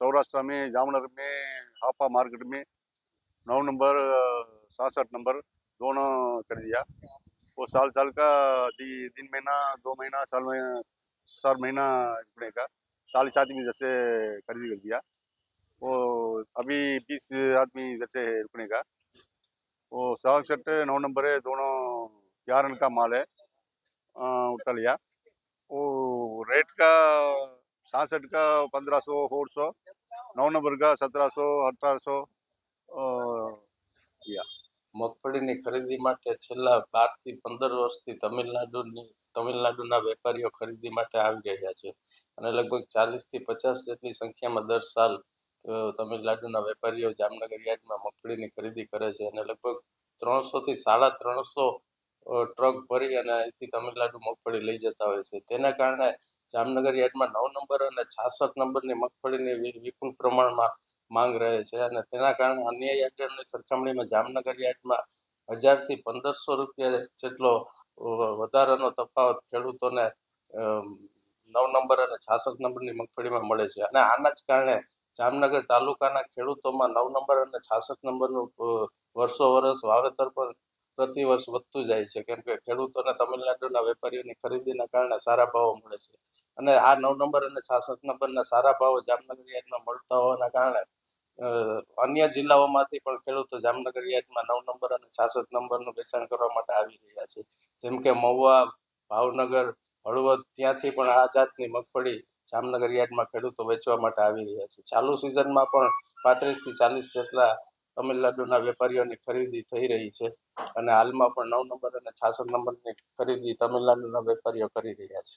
सौराष्ट्र में जामनगर में हापा मार्केट में नौ नंबर सासठ नंबर दोनों कर दिया वो साल साल का दी, दिन महीना दो महीना साल में चार महीना रुकने का साल सात आदमी जैसे खरीदी कर दिया वो अभी बीस आदमी जैसे है रुकने का वो सासठ नौ नंबर है दोनों ग्यारह रन का माल है अ, उठा लिया वो रेट का सासठ का पंद्रह सौ सोलह सौ नौ नंबर का सत्रह सौ अठारह सौ મગફળીની ખરીદી માટે છેલ્લા બારથી પંદર વર્ષથી તમિલનાડુની તમિલનાડુના વેપારીઓ ખરીદી માટે આવી રહ્યા છે અને લગભગ ચાલીસથી પચાસ જેટલી સંખ્યામાં દર સાલ અ, તમિલનાડુના વેપારીઓ જામનગર યાર્ડમાં મગફળીની ખરીદી કરે છે અને લગભગ ત્રણસોથી સાડા ત્રણસો અ, ટ્રક ભરી અને અહીંથી તમિલનાડુ મગફળી લઈ જતા હોય છે તેના કારણે જામનગર યાર્ડમાં નવ નંબર અને છાસઠ નંબરની મગફળીની વિપુલ પ્રમાણમાં માંગ રહે છે. અને તેના કારણે અન્ય યાર્ડની સરખામણીમાં જામનગર યાર્ડમાં હજારથી પંદરસો રૂપિયા જેટલો વધારાનો તફાવત ખેડૂતોને નવ નંબર અને છાસઠ નંબરની મગફળીમાં મળે છે. અને આના જ કારણે જામનગર તાલુકાના ખેડૂતોમાં નવ નંબર અને છાસઠ નંબરનું વર્ષો વર્ષ વાવેતર પણ પ્રતિ વર્ષ વધતું જાય છે. કેમ કે ખેડૂતોને તમિલનાડુના વેપારીઓની ખરીદીના કારણે સારા ભાવો મળે છે. અને આ નવ નંબર અને છાસઠ નંબરના સારા ભાવો જામનગર યાર્ડમાં મળતા હોવાના કારણે અન્ય જિલ્લાઓમાંથી પણ ખેડૂતો જામનગર યાર્ડમાં નવ નંબર અને છાસઠ નંબરનું વેચાણ કરવા માટે આવી રહ્યા છે. જેમ કે મહુવા, ભાવનગર, હળવદ ત્યાંથી પણ આ જાતની મગફળી જામનગર યાર્ડમાં ખેડૂતો વેચવા માટે આવી રહ્યા છે. ચાલુ સિઝનમાં પણ પાંત્રીસથી ચાલીસ જેટલા તમિલનાડુના વેપારીઓની ખરીદી થઈ રહી છે અને હાલમાં પણ નવ નંબર અને છાસઠ નંબરની ખરીદી તમિલનાડુના વેપારીઓ કરી રહ્યા છે.